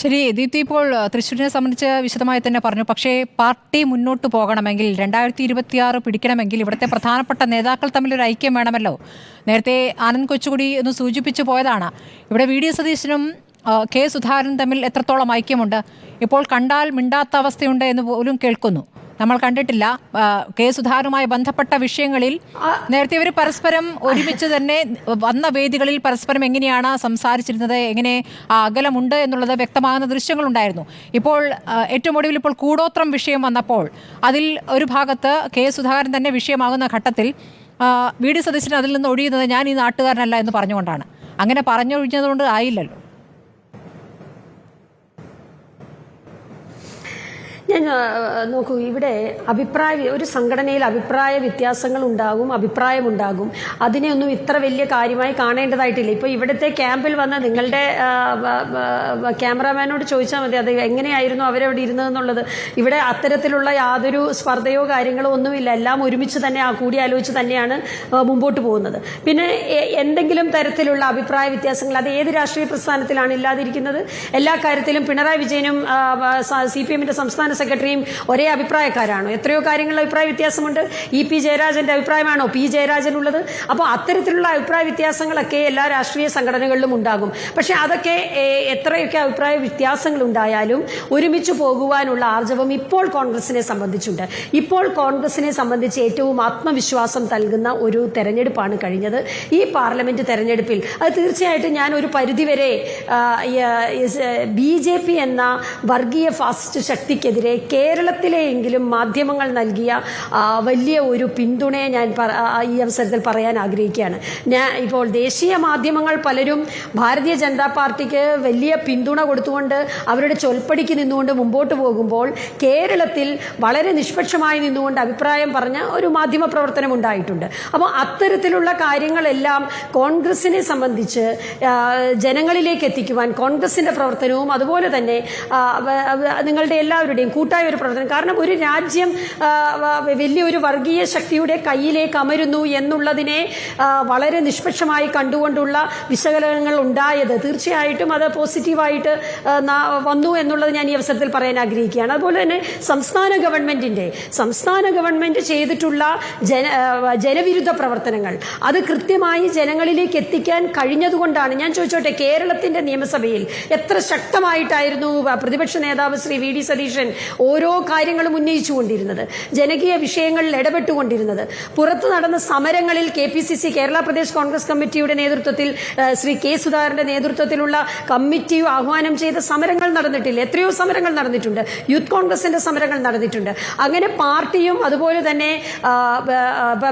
ശരി ദീപ്തി ഇപ്പോൾ തൃശ്ശൂരിനെ സംബന്ധിച്ച് വിശദമായി തന്നെ പറഞ്ഞു. പക്ഷേ പാർട്ടി മുന്നോട്ട് പോകണമെങ്കിൽ രണ്ടായിരത്തി ഇരുപത്തിയാറ് പിടിക്കണമെങ്കിൽ ഇവിടുത്തെ പ്രധാനപ്പെട്ട നേതാക്കൾ തമ്മിൽ ഒരു ഐക്യം വേണമല്ലോ. നേരത്തെ ആനന്ദ് കൊച്ചുകുടി എന്ന് സൂചിപ്പിച്ചു പോയതാണ്. ഇവിടെ വി. ഡി. സതീശനും കെ. സുധാകരനും തമ്മിൽ എത്രത്തോളം ഐക്യമുണ്ട്? ഇപ്പോൾ കണ്ടാൽ മിണ്ടാത്ത അവസ്ഥയുണ്ട് എന്ന് പോലും കേൾക്കുന്നു. നമ്മൾ കണ്ടിട്ടില്ല. കെ സുധാകരുമായി ബന്ധപ്പെട്ട വിഷയങ്ങളിൽ നേരത്തെ ഇവർ പരസ്പരം ഒരുമിച്ച് തന്നെ വന്ന വേദികളിൽ പരസ്പരം എങ്ങനെയാണ് സംസാരിച്ചിരുന്നത് എങ്ങനെ ആ അകലമുണ്ട് എന്നുള്ളത് വ്യക്തമാകുന്ന ദൃശ്യങ്ങളുണ്ടായിരുന്നു. ഇപ്പോൾ ഏറ്റവും ഒടുവിൽ ഇപ്പോൾ കൂടോത്രം വിഷയം വന്നപ്പോൾ അതിൽ ഒരു ഭാഗത്ത് കെ സുധാകരൻ തന്നെ വിഷയമാകുന്ന ഘട്ടത്തിൽ വീട് വി ഡി സതീശൻ അതിൽ നിന്ന് ഒഴിയുന്നത് ഞാൻ ഈ നാട്ടുകാരനല്ല എന്ന് പറഞ്ഞുകൊണ്ടാണ്. അങ്ങനെ പറഞ്ഞൊഴിഞ്ഞതുകൊണ്ട് ആയില്ലല്ലോ. ഞാൻ നോക്കൂ ഇവിടെ അഭിപ്രായ ഒരു സംഘടനയിൽ അഭിപ്രായ വ്യത്യാസങ്ങൾ ഉണ്ടാകും അഭിപ്രായമുണ്ടാകും. അതിനെ ഒന്നും ഇത്ര വലിയ കാര്യമായി കാണേണ്ടതായിട്ടില്ല. ഇപ്പോൾ ഇവിടുത്തെ ക്യാമ്പിൽ വന്ന നിങ്ങളുടെ ക്യാമറമാനോട് ചോദിച്ചാൽ മതി അത് എങ്ങനെയായിരുന്നു അവരവിടെ ഇരുന്നതെന്നുള്ളത്. ഇവിടെ അത്തരത്തിലുള്ള യാതൊരു സ്പർദ്ധയോ കാര്യങ്ങളോ ഒന്നുമില്ല. എല്ലാം ഒരുമിച്ച് തന്നെ കൂടിയാലോചിച്ച് തന്നെയാണ് മുമ്പോട്ട് പോകുന്നത്. പിന്നെ എന്തെങ്കിലും തരത്തിലുള്ള അഭിപ്രായ വ്യത്യാസങ്ങൾ അത് ഏത് രാഷ്ട്രീയ പ്രസ്ഥാനത്തിലാണ് ഇല്ലാതിരിക്കുന്നത്? എല്ലാ കാര്യത്തിലും പിണറായി വിജയനും സി പി എമ്മിന്റെ സംസ്ഥാന സെക്രട്ടറിയും ഒരേ അഭിപ്രായക്കാരാണോ? എത്രയോ കാര്യങ്ങളിൽ അഭിപ്രായ വ്യത്യാസമുണ്ട്. ഇ പി ജയരാജന്റെ അഭിപ്രായമാണോ? പി ജയരാജൻ ഉള്ളത്. അപ്പോൾ അത്തരത്തിലുള്ള അഭിപ്രായ വ്യത്യാസങ്ങളൊക്കെ എല്ലാ രാഷ്ട്രീയ സംഘടനകളിലും ഉണ്ടാകും. പക്ഷെ അതൊക്കെ എത്രയൊക്കെ അഭിപ്രായ വ്യത്യാസങ്ങൾ ഉണ്ടായാലും ഒരുമിച്ച് പോകുവാനുള്ള ആർജവം ഇപ്പോൾ കോൺഗ്രസിനെ സംബന്ധിച്ചുണ്ട്. ഇപ്പോൾ കോൺഗ്രസിനെ സംബന്ധിച്ച് ഏറ്റവും ആത്മവിശ്വാസം നൽകുന്ന ഒരു തെരഞ്ഞെടുപ്പാണ് കഴിഞ്ഞത്. ഈ പാർലമെന്റ് തെരഞ്ഞെടുപ്പിൽ അത് തീർച്ചയായിട്ടും ഞാൻ ഒരു പരിധിവരെ ബി ജെ പി എന്ന വർഗീയ ഫാസിസ്റ്റ് ശക്തിക്കെതിരെ കേരളത്തിലെയെങ്കിലും മാധ്യമങ്ങൾ നൽകിയ വലിയ ഒരു പിന്തുണയെ ഞാൻ ഈ അവസരത്തിൽ പറയാൻ ആഗ്രഹിക്കുകയാണ്. ഞാൻ ഇപ്പോൾ ദേശീയ മാധ്യമങ്ങൾ പലരും ഭാരതീയ ജനതാ പാർട്ടിക്ക് വലിയ പിന്തുണ കൊടുത്തുകൊണ്ട് അവരുടെ ചൊൽപ്പടിക്ക് നിന്നുകൊണ്ട് മുമ്പോട്ട് പോകുമ്പോൾ കേരളത്തിൽ വളരെ നിഷ്പക്ഷമായി നിന്നുകൊണ്ട് അഭിപ്രായം പറഞ്ഞ ഒരു മാധ്യമ പ്രവർത്തനം ഉണ്ടായിട്ടുണ്ട്. അപ്പോൾ അത്തരത്തിലുള്ള കാര്യങ്ങളെല്ലാം കോൺഗ്രസിനെ സംബന്ധിച്ച് ജനങ്ങളിലേക്ക് എത്തിക്കുവാൻ കോൺഗ്രസിന്റെ പ്രവർത്തനവും അതുപോലെ തന്നെ നിങ്ങളുടെ എല്ലാവരുടെയും കൂട്ടായ ഒരു പ്രവർത്തനം. കാരണം ഒരു രാജ്യം വലിയൊരു വർഗീയ ശക്തിയുടെ കയ്യിലേക്ക് അമരുന്നു എന്നുള്ളതിനെ വളരെ നിഷ്പക്ഷമായി കണ്ടുകൊണ്ടുള്ള വിശകലനങ്ങൾ ഉണ്ടായത്. തീർച്ചയായിട്ടും അത് പോസിറ്റീവായിട്ട് വന്നു എന്നുള്ളത് ഞാൻ ഈ അവസരത്തിൽ പറയാൻ ആഗ്രഹിക്കുകയാണ്. അതുപോലെ തന്നെ സംസ്ഥാന ഗവൺമെന്റിന്റെ സംസ്ഥാന ഗവൺമെന്റ് ചെയ്തിട്ടുള്ള ജന ജനവിരുദ്ധ പ്രവർത്തനങ്ങൾ. അത് കൃത്യമായി ജനങ്ങളിലേക്ക് എത്തിക്കാൻ കഴിഞ്ഞതുകൊണ്ടാണ്. ഞാൻ ചോദിച്ചോട്ടെ കേരളത്തിന്റെ നിയമസഭയിൽ എത്ര ശക്തമായിട്ടായിരുന്നു പ്രതിപക്ഷ നേതാവ് ശ്രീ വി ഡി സതീശൻ ഓരോ കാര്യങ്ങളും ഉന്നയിച്ചുകൊണ്ടിരുന്നത്. ജനകീയ വിഷയങ്ങളിൽ ഇടപെട്ടുകൊണ്ടിരുന്നത്. പുറത്തു നടന്ന സമരങ്ങളിൽ K P C C Kerala Pradesh Congress കമ്മിറ്റിയുടെ നേതൃത്വത്തിൽ ശ്രീ കെ സുധാകരന്റെ നേതൃത്വത്തിലുള്ള കമ്മിറ്റി ആഹ്വാനം ചെയ്ത സമരങ്ങൾ നടന്നിട്ടില്ല. എത്രയോ സമരങ്ങൾ നടന്നിട്ടുണ്ട്. യൂത്ത് കോൺഗ്രസിന്റെ സമരങ്ങൾ നടന്നിട്ടുണ്ട്. അങ്ങനെ പാർട്ടിയും അതുപോലെ തന്നെ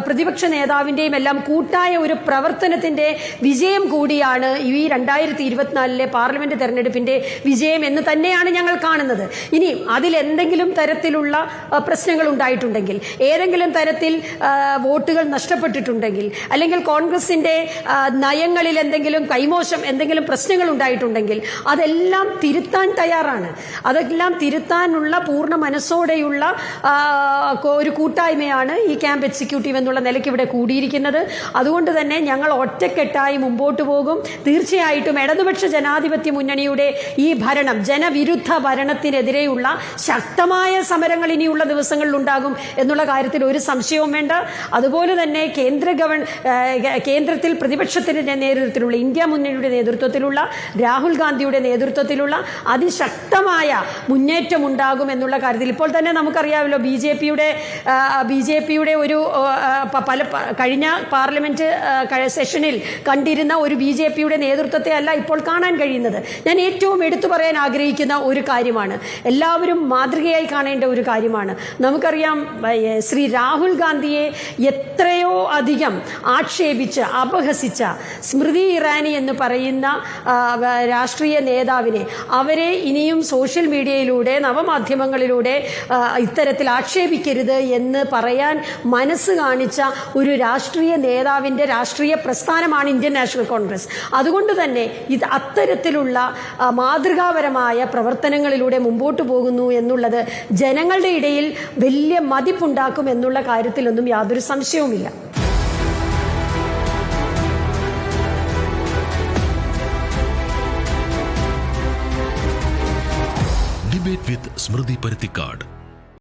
പ്രതിപക്ഷ നേതാവിന്റെയും എല്ലാം കൂട്ടായ ഒരു പ്രവർത്തനത്തിന്റെ വിജയം കൂടിയാണ് ഈ രണ്ടായിരത്തി ഇരുപത്തിനാലിലെ പാർലമെന്റ് തെരഞ്ഞെടുപ്പിന്റെ വിജയം എന്ന് തന്നെയാണ് ഞങ്ങൾ കാണുന്നത്. ഇനി അതിൽ എന്തെങ്കിലും തരത്തിലുള്ള പ്രശ്നങ്ങൾ ഉണ്ടായിട്ടുണ്ടെങ്കിൽ ഏതെങ്കിലും തരത്തിൽ വോട്ടുകൾ നഷ്ടപ്പെട്ടിട്ടുണ്ടെങ്കിൽ അല്ലെങ്കിൽ കോൺഗ്രസിന്റെ നയങ്ങളിൽ എന്തെങ്കിലും കൈമോശം എന്തെങ്കിലും പ്രശ്നങ്ങൾ ഉണ്ടായിട്ടുണ്ടെങ്കിൽ അതെല്ലാം തിരുത്താൻ തയ്യാറാണ്. അതെല്ലാം തിരുത്താനുള്ള പൂർണ മനസ്സോടെയുള്ള ഒരു കൂട്ടായ്മയാണ് ഈ ക്യാമ്പ് എക്സിക്യൂട്ടീവ് എന്നുള്ള നിലയ്ക്ക് ഇവിടെ കൂടിയിരിക്കുന്നത്. അതുകൊണ്ട് തന്നെ ഞങ്ങൾ ഒറ്റക്കെട്ടായി മുമ്പോട്ട് പോകും. തീർച്ചയായിട്ടും ഇടതുപക്ഷ ജനാധിപത്യ മുന്നണിയുടെ ഈ ഭരണം ജനവിരുദ്ധ ഭരണത്തിനെതിരെയുള്ള ശക്തമായ സമരങ്ങൾ ഇനിയുള്ള ദിവസങ്ങളിൽ ഉണ്ടാകും എന്നുള്ള കാര്യത്തിൽ ഒരു സംശയവും വേണ്ട. അതുപോലെ തന്നെ കേന്ദ്ര ഗവൺ കേന്ദ്രത്തിൽ പ്രതിപക്ഷത്തിന്റെ നേതൃത്വത്തിലുള്ള ഇന്ത്യ മുന്നണിയുടെ നേതൃത്വത്തിലുള്ള രാഹുൽ ഗാന്ധിയുടെ നേതൃത്വത്തിലുള്ള അതിശക്തമായ മുന്നേറ്റം ഉണ്ടാകും എന്നുള്ള കാര്യത്തിൽ ഇപ്പോൾ തന്നെ നമുക്കറിയാമല്ലോ ബി ജെ പിയുടെ ബി ജെ പിയുടെ ഒരു പല കഴിഞ്ഞ പാർലമെന്റ് സെഷനിൽ കണ്ടിരുന്ന ഒരു ബി ജെ പിയുടെ നേതൃത്വത്തെ അല്ല ഇപ്പോൾ കാണാൻ കഴിയുന്നത്. ഞാൻ ഏറ്റവും എടുത്തു പറയാൻ ആഗ്രഹിക്കുന്ന ഒരു കാര്യമാണ്. എല്ലാവരും മാതൃകയായി കാണേണ്ട ഒരു കാര്യമാണ്. നമുക്കറിയാം ശ്രീ രാഹുൽ ഗാന്ധിയെ എത്രയോ അധികം ആക്ഷേപിച്ച് അപഹസിച്ച സ്മൃതി ഇറാനി എന്ന് പറയുന്ന രാഷ്ട്രീയ നേതാവിനെ അവരെ ഇനിയും സോഷ്യൽ മീഡിയയിലൂടെ നവമാധ്യമങ്ങളിലൂടെ ഇത്തരത്തിൽ ആക്ഷേപിക്കരുത് എന്ന് പറയാൻ മനസ്സ് കാണിച്ച ഒരു രാഷ്ട്രീയ നേതാവിന്റെ രാഷ്ട്രീയ പ്രസ്ഥാനമാണ് ഇന്ത്യൻ നാഷണൽ കോൺഗ്രസ്. അതുകൊണ്ട് തന്നെ ഇത് അത്തരത്തിലുള്ള മാതൃകാപരമായ പ്രവർത്തനങ്ങളിലൂടെ മുമ്പോട്ട് പോകുന്നു എന്നുള്ളത് ജനങ്ങളുടെ ഇടയിൽ വലിയ മതിപ്പുണ്ടാക്കും എന്നുള്ള കാര്യത്തിലൊന്നും യാതൊരു സംശയവുമില്ല. ഡിബേറ്റ് വിത്ത് സ്മൃതി പരുത്തിക്കാട്